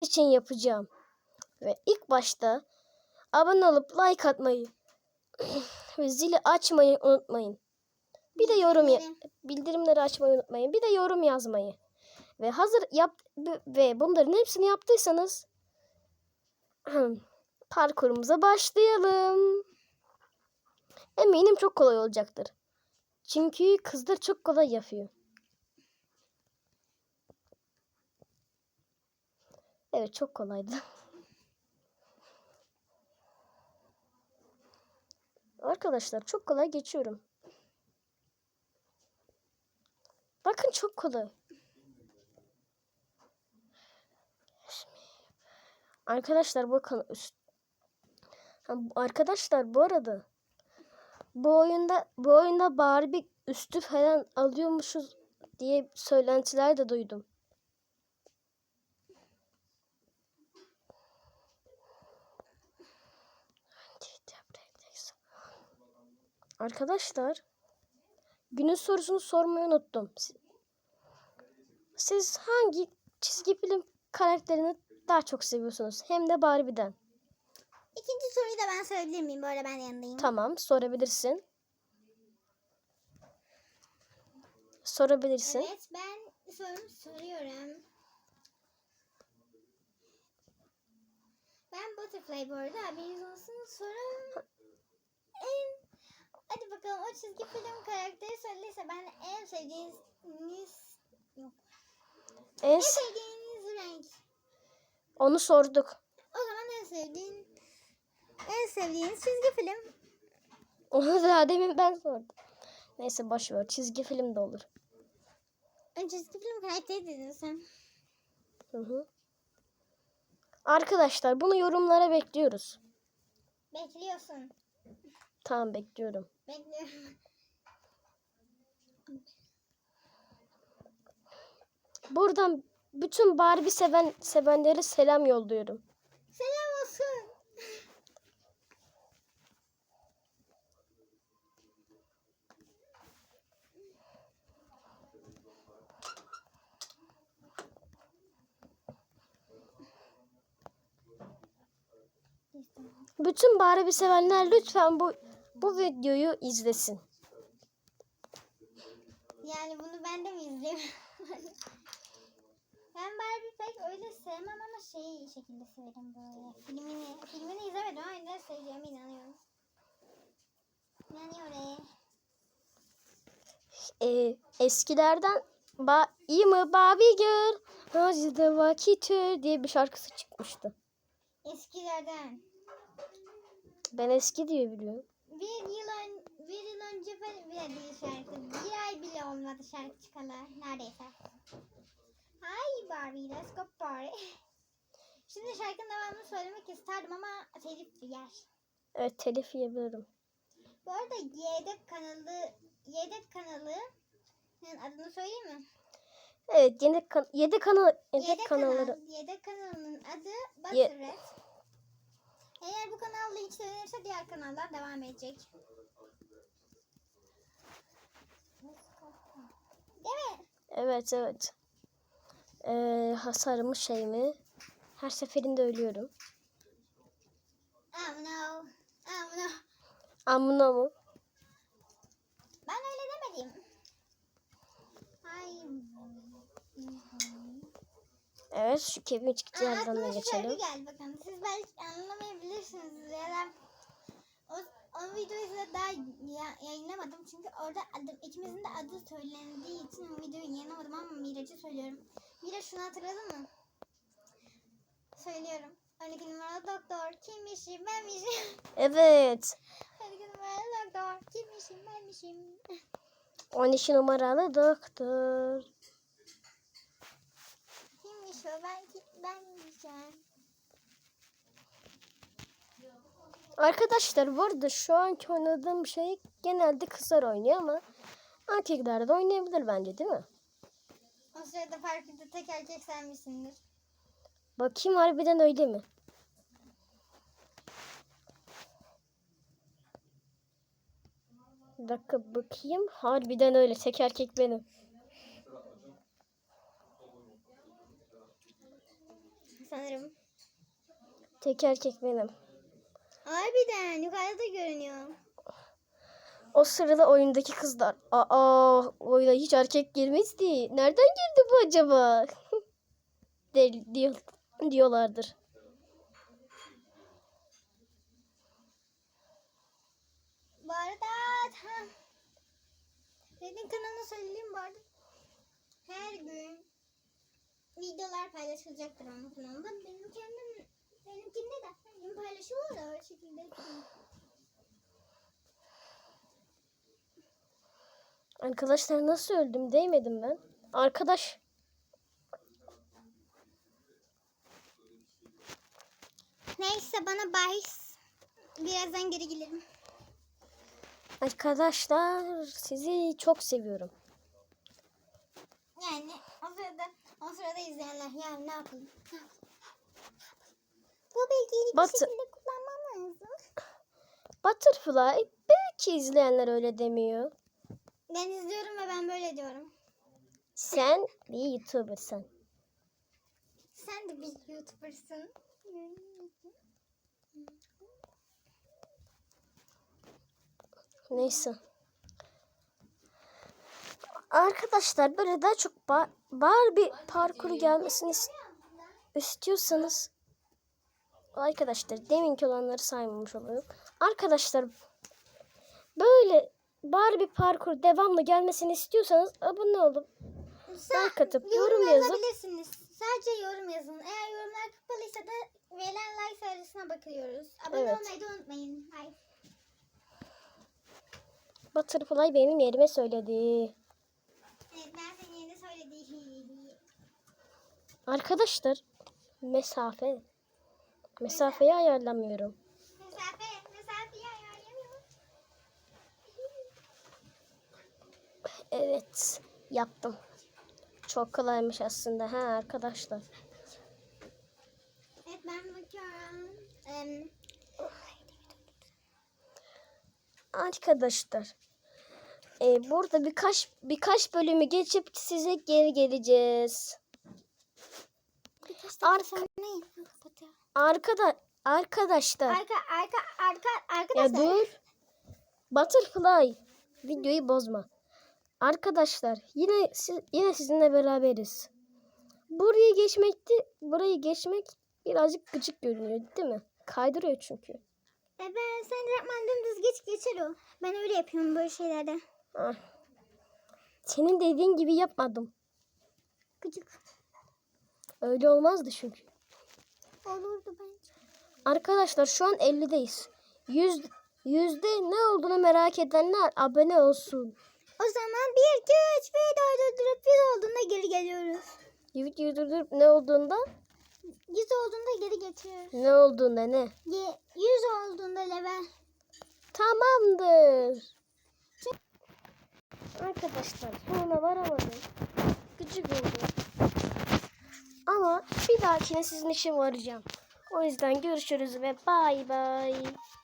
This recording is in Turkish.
için yapacağım. Ve ilk başta abone olup like atmayı ve zili açmayı unutmayın. Bir de yorum ya- bildirimleri açmayı unutmayın. Bir de yorum yazmayı. Ve hazır yap ve bunların hepsini yaptıysanız parkurumuza başlayalım. Eminim çok kolay olacaktır. Çünkü kızlar çok kolay yapıyor. Evet çok kolaydı. Arkadaşlar çok kolay geçiyorum. Bakın çok kolay. Arkadaşlar bakın üst. Arkadaşlar bu arada bu oyunda bu oyunda Barbie üstü falan alıyormuşuz diye söylentiler de duydum. Arkadaşlar günün sorusunu sormayı unuttum. Si- Siz hangi çizgi film karakterini daha çok seviyorsunuz? Hem de Barbie'den. İkinci soruyu da ben söyleyebilir miyim? Böyle ben yanındayım. Tamam, sorabilirsin. Sorabilirsin. Evet ben sorumu soruyorum. Ben Butterfly bu arada haberiniz olsun. Sorum en... Çizgi film karakteri söylese ben en sevdiğiniz... Yok. En En sevdiğiniz renk. onu sorduk. O zaman en sevdiğin... En sevdiğiniz çizgi film. Onu da demin ben sordum. Neyse boş ver. Çizgi film de olur. Çizgi film karakteri dedin sen. Hı hı. Arkadaşlar bunu yorumlara bekliyoruz. Bekliyorsun. Tamam bekliyorum. Bekliyorum. Buradan bütün Barbie seven sevenlere selam yolluyorum. Selam olsun. Bütün Barbie sevenler lütfen bu bu videoyu izlesin. Yani bunu ben de mi izleyeyim? ben Barbie pek öyle sevmem ama şey şekilde severim böyle. Filmini, filmini izlemedim ama de seveceğime inanıyorum. Yani oraya. Ee, eskilerden ba iyi mi Barbie Girl? Hacıda vakitü diye bir şarkısı çıkmıştı. Eskilerden. Ben eski diye biliyorum. Bir yıl, ön, bir yıl önce bile değil şarkı. Bir ay bile olmadı şarkı çıkalı. Neredeyse. Hi Barbie, let's go party. Şimdi şarkının devamını söylemek isterdim ama telif yer. Evet telif yiyebilirim. Bu arada Yedek kanalı Yedek kanalı adını söyleyeyim mi? Evet yedek, kan yedek, kanal yedek kanalları. kanal, Yedek kanalının adı Ye- Butterred. Eğer bu kanal linçlenirse diğer kanallar devam edecek. Değil mi? Evet evet. Ee, hasarımı şey mi? Her seferinde ölüyorum. Oh no. Oh no. Amına mı? Ben öyle demedim. Ay. Evet şu Kevin çıktı şarkı geçelim. geldi bakın. Siz belki anlamayabilirsiniz. Ya da o, o videoyu size daha ya- yayınlamadım. Çünkü orada adım, ikimizin de adı söylendiği için o videoyu yayınlamadım ama Miraç'ı söylüyorum. Miraç şunu hatırladın mı? Söylüyorum. 12 numaralı doktor kimmişim benmişim. Evet. 12 numaralı doktor kimmişim benmişim. 12 numaralı doktor. Kimmiş o ben ki- benmişim. Arkadaşlar bu arada şu anki oynadığım şey genelde kızlar oynuyor ama erkekler de oynayabilir bence değil mi? O sırada farkında tek erkek sen misindir? Bakayım harbiden öyle mi? Bir dakika bakayım. Harbiden öyle. Tek erkek benim. sanırım. Tek erkek benim. Harbiden yukarıda görünüyor. O sırada oyundaki kızlar. Aa oyuna hiç erkek girmezdi. Nereden girdi bu acaba? Der, diyor, diyorlardır. Bu arada Red'in kanalını söyleyeyim bu arada. Her gün videolar paylaşılacaktır onun kanalında. Benim kendim benimkinde de gün paylaşıyorlar da o şekilde. Arkadaşlar nasıl öldüm değmedim ben. Arkadaş Neyse bana bahis. Birazdan geri gelirim. arkadaşlar sizi çok seviyorum. Yani o sırada o sırada izleyenler yani ne yapayım? Ne yapayım? Bu bilgiyi bir Batı- şekilde kullanmam lazım. Butterfly belki izleyenler öyle demiyor. Ben izliyorum ve ben böyle diyorum. Sen bir YouTuber'sın. Sen de bir YouTuber'sın. Neyse. Arkadaşlar böyle daha çok ba- Barbie parkuru gelmesini is- istiyorsanız arkadaşlar deminki olanları saymamış oluyorum. Arkadaşlar böyle Barbie parkur devamlı gelmesini istiyorsanız abone olup like atıp yorum yazıp yazabilirsiniz. Sadece yorum yazın. Eğer yorumlar kapalıysa da verilen like sayısına bakıyoruz. Abone Evet. olmayı da unutmayın. Hayır. Butterfly benim yerime söyledi. Evet ben senin yerine söylediğim. Arkadaşlar mesafe mesafeyi ayarlamıyorum. Mesafe, mesafeyi ayarlayamıyorum. Evet yaptım. Çok kolaymış aslında ha arkadaşlar. Evet ben bakıyorum. Em, Arkadaşlar e, burada birkaç birkaç bölümü geçip size geri geleceğiz. Arka-. Arkada arkadaşlar Arka, arka, arka, ya arkadaşlar. dur. Butterfly videoyu bozma. Arkadaşlar yine si- yine sizinle beraberiz. Burayı geçmekti. Burayı geçmek birazcık gıcık görünüyor değil mi? Kaydırıyor çünkü. E ben sen yapman dümdüz geç geçer o. Ben öyle yapıyorum böyle şeylerde. Ah. Senin dediğin gibi yapmadım. Gıcık. Öyle olmazdı çünkü. Olurdu bence. Arkadaşlar şu an 50'deyiz. Yüz, yüzde ne olduğunu merak edenler abone olsun. O zaman 1, 2, 3 video durdurup 100 olduğunda geri geliyoruz. Videoyu durdurup ne olduğunda 100 olduğunda geri getiriyoruz. ne olduğunda ne? Ye- 100 olduğunda level. Tamamdır. Arkadaşlar sonuna varamadım. Gıcık oldu. Ama bir dahakine sizin için varacağım. O yüzden görüşürüz ve bay bay.